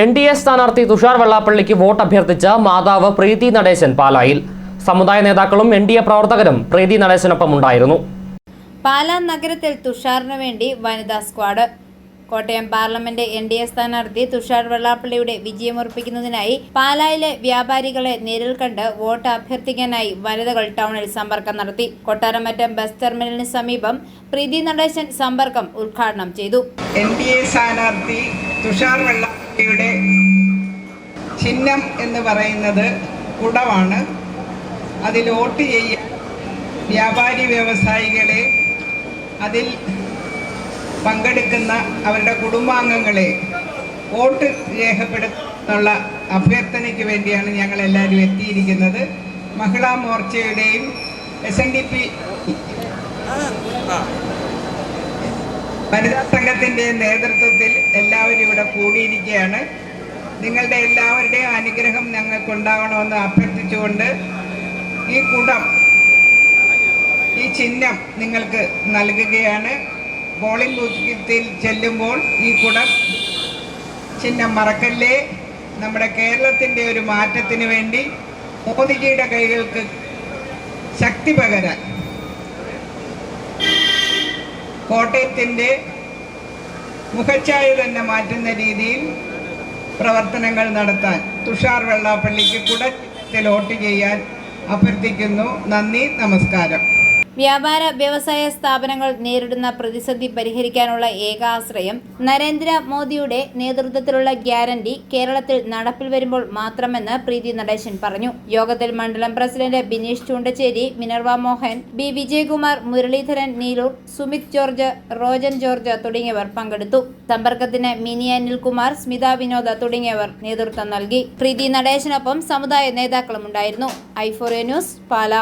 N D A സ്ഥാനാർത്ഥി Tushar വെള്ളാപ്പള്ളിക്ക് vote അഭ്യർത്ഥിച്ച മാതാവ് പ്രീതി നടേശൻ പാലായിൽ. സമുദായ നേതാക്കളും എൻ ഡി എ പ്രവർത്തകരും പ്രീതി നടേശനൊപ്പം ഉണ്ടായിരുന്നു പാലാ നഗരത്തിൽ തുഷാറിനു വേണ്ടി വനിതാ squad. Kottayam parliament N D A സ്ഥാനാർത്ഥി തുഷാർ വെള്ളാപ്പള്ളിയുടെ വിജയമുറപ്പിക്കുന്നതിനായി പാലായിലെ വ്യാപാരികളെ നേരിൽ കണ്ട് വോട്ട് അഭ്യർത്ഥിക്കാനായി വനിതകൾ ടൗണിൽ സമ്പർക്കം നടത്തി. കൊട്ടാരമറ്റം ബസ് ടെർമിനലിന് സമീപം പ്രീതി നടേശൻ സമ്പർക്കം ഉദ്ഘാടനം ചെയ്തു. എൻ ഡി എ സ്ഥാനാർത്ഥി തുഷാർ വെള്ളാപ്പള്ളിയുടെ ചിഹ്നം എന്ന് പറയുന്നത് കുടമാണ് അതിൽ വോട്ട് ചെയ്യാൻ വ്യാപാരി വ്യവസായികളെ അതിൽ പങ്കെടുക്കുന്ന അവരുടെ കുടുംബാംഗങ്ങളെ വോട്ട് രേഖപ്പെടുത്തുന്നുള്ള അഭ്യർത്ഥനയ്ക്ക് വേണ്ടിയാണ് ഞങ്ങൾ എല്ലാവരും എത്തിയിരിക്കുന്നത്. മഹിളാ മോർച്ചയുടെയും എസ് എൻ ഡി പി വനിതാ സംഘത്തിന്റെ നേതൃത്വത്തിൽ എല്ലാവരും ഇവിടെ കൂടിയിരിക്കുകയാണ്. നിങ്ങളുടെ എല്ലാവരുടെയും അനുഗ്രഹം ഞങ്ങൾക്കുണ്ടാകണമെന്ന് അഭ്യർത്ഥിച്ചുകൊണ്ട് ഈ കുടം ഈ ചിഹ്നം നിങ്ങൾക്ക് നൽകുകയാണ്. പോളിംഗ് ബൂത്തിൽ ചെല്ലുമ്പോൾ ഈ കുടം ചിഹ്നം മറക്കല്ലേ? നമ്മുടെ കേരളത്തിന്റെ ഒരു മാറ്റത്തിന് വേണ്ടി മോദിജിയുടെ കൈകൾക്ക് ശക്തി പകരാൻ കോട്ടയത്തിന്റെ മുഖച്ഛായ തന്നെ മാറ്റുന്ന രീതിയിൽ പ്രവർത്തനങ്ങൾ നടത്താൻ തുഷാർ വെള്ളാപ്പള്ളിക്ക് കുടത്തിൽ വോട്ട് ചെയ്യാൻ അഭ്യർത്ഥിക്കുന്നു. നന്ദി നമസ്കാരം. വ്യാപാര വ്യവസായ സ്ഥാപനങ്ങൾ നേരിടുന്ന പ്രതിസന്ധി പരിഹരിക്കാനുള്ള ഏകാശ്രയം നരേന്ദ്രമോദിയുടെ നരേന്ദ്ര മോദിയുടെ നേതൃത്വത്തിലുള്ള ഗ്യാരണ്ടി കേരളത്തിൽ നടപ്പിൽ വരുമ്പോൾ മാത്രമെന്ന് പ്രീതി നടേശൻ പറഞ്ഞു. യോഗത്തിൽ മണ്ഡലം president Bineesh Choondacherry Minerva Mohan B Vijayakumar Muraleedharan Neeloor Sumith George Rojan George തുടങ്ങിയവർ പങ്കെടുത്തു. സമ്പർക്കത്തിന് മിനി അനിൽകുമാർ സ്മിത വിനോദ തുടങ്ങിയവർ നേതൃത്വം നൽകി. പ്രീതി നടേശനൊപ്പം സമുദായ നേതാക്കളും ഉണ്ടായിരുന്നു ഐഫോറിയ ന്യൂസ് പാല.